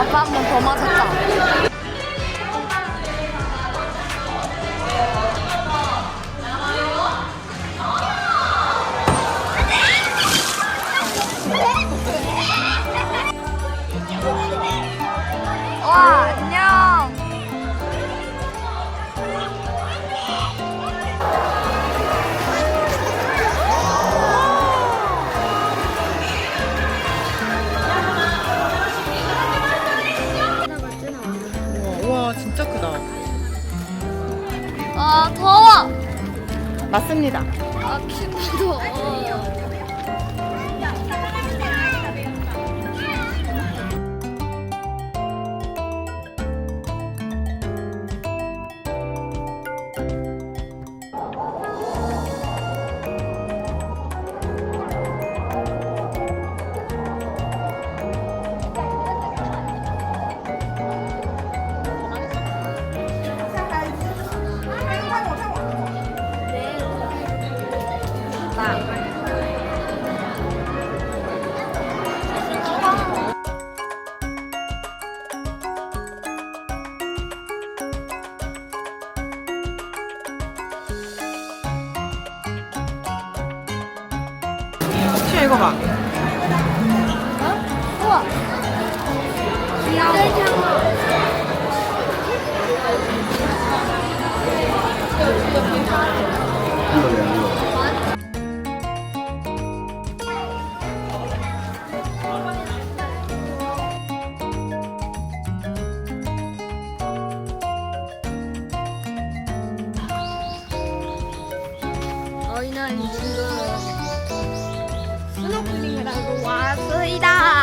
아빠 한번 더 맞았다. 맞습니다. 아, 더워. 저희는 지금 스노클링을 하고 왔습니다.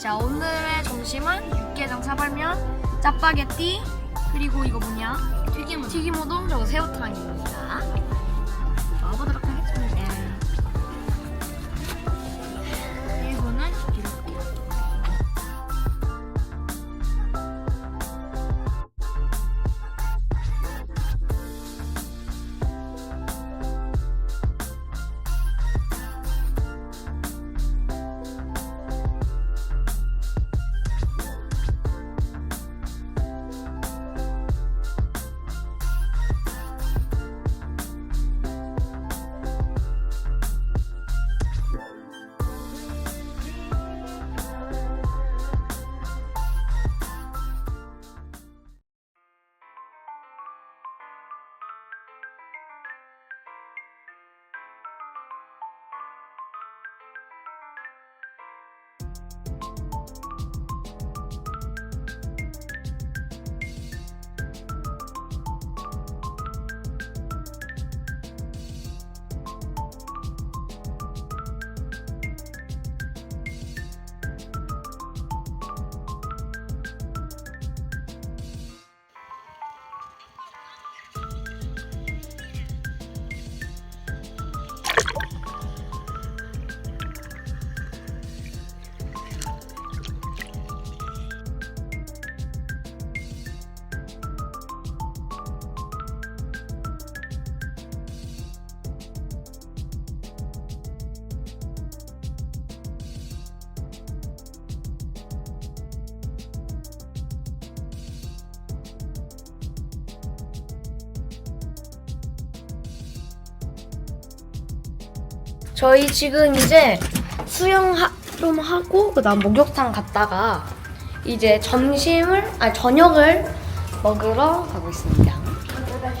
자, 오늘의 점심은 육개장 사발면, 짜파게티, 그리고 이거 뭐냐? 튀김우동. 튀김 우동, 그리고 새우탕입니다. 저희 지금 이제 수영 하, 좀 하고 그다음 목욕탕 갔다가 이제 점심을 아니 저녁을 먹으러 가고 있습니다.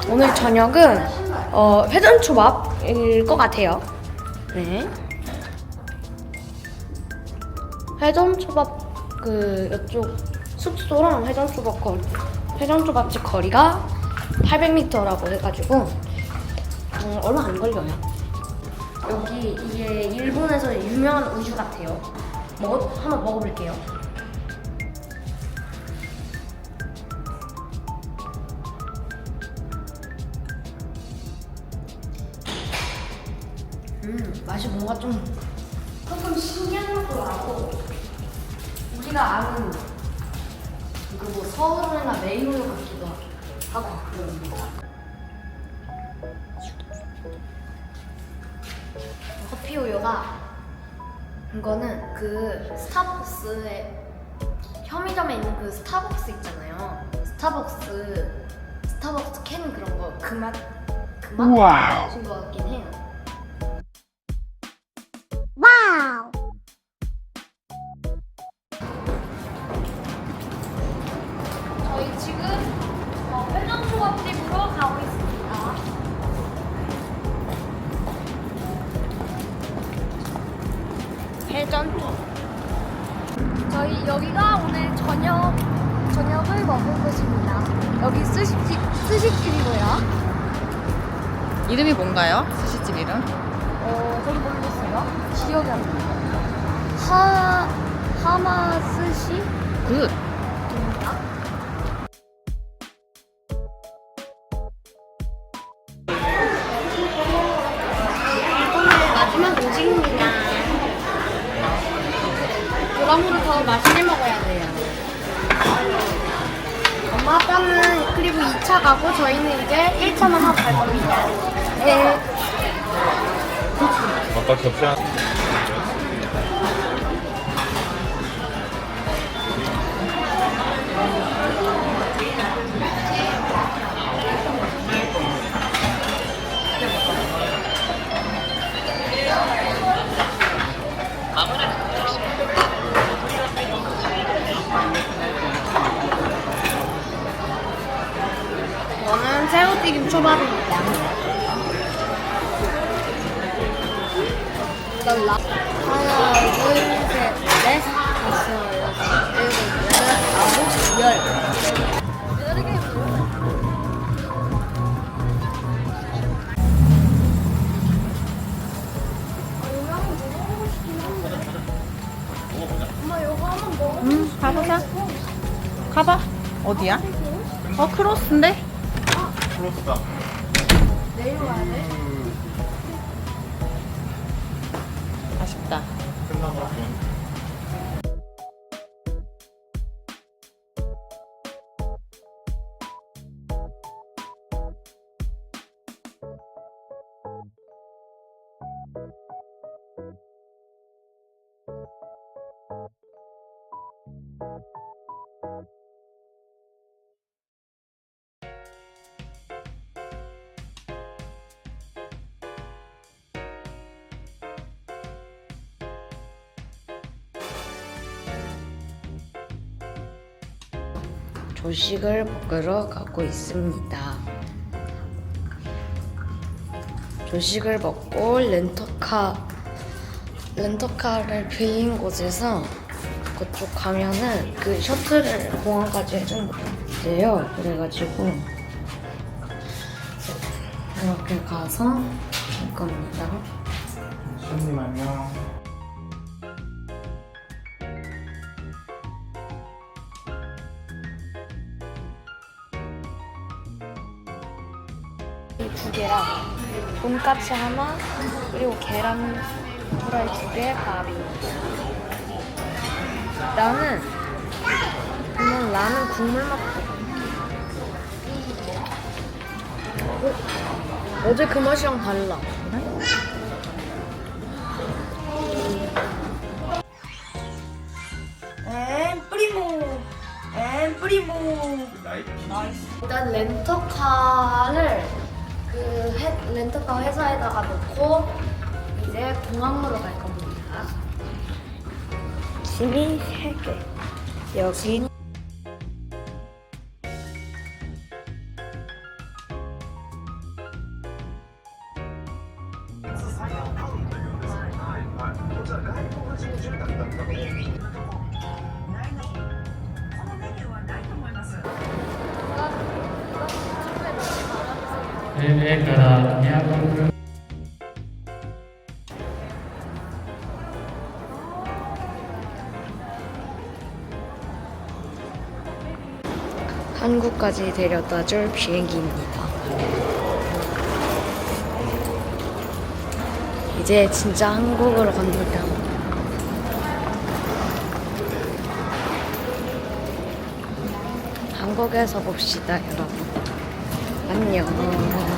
오늘 저녁은 어, 회전초밥일 것 같아요. 네. 회전초밥 그 이쪽 숙소랑 회전초밥 거 회전초밥집 거리가 800m라고 해가지고 음, 얼마 안 걸려요. 여기 이게 일본에서 유명한 우유 같아요. 먹어 한번 먹어볼게요. 음 맛이 뭔가 좀 조금 신기한 것도 나고 우리가 아는 그뭐 서울이나 메이우유 같기도 하고 그런 우유가 이거는 그 스타벅스에 현미점에 있는 그 스타벅스 있잖아요. 스타벅스 스타벅스 캔 그런 거 그맛 그맛 와우. 것 같긴 해요. 저희 여기가 오늘 저녁 저녁을 먹을 곳입니다. 여기 스시집 스시집이고요. 이름이 뭔가요? 스시집 이름? 어, 저도 모르겠어요. 기억이 안 나요. 하 하마 스시. 굿. 마지막 음식입니다. 그럼으로 더 맛있게 먹어야 돼요. 엄마 아빠는 그리고 2차 가고 저희는 이제 1차만 하고 갈 겁니다. 네. 아까 겹치 어디야? 어, 크로스인데? 플러스다. 내려와야 돼. 아쉽다. 같군. 조식을 먹으러 가고 있습니다. 조식을 먹고 렌터카 렌터카를 빌린 곳에서 그쪽 가면은 그 셔틀을 공항까지 해준대요. 그래가지고 이렇게 가서 갈 겁니다. 손님 안녕. 돈까스 하나 그리고 계란 프라이 두 개, 밥이. 나는 그냥 라면 국물 맛. 어? 어제 그 맛이랑 달라. 엠 프리모, 엠 프리모. 나이키. 일단 렌터카를 그 회, 렌터카 회사에다가 놓고 이제 공항으로 갈 겁니다. 짐이 3개. 여기 네, から宮古空 한국까지 데려다 줄 비행기입니다. 이제 진짜 한국으로 건너자. 한국에서 봅시다, 여러분. 안녕.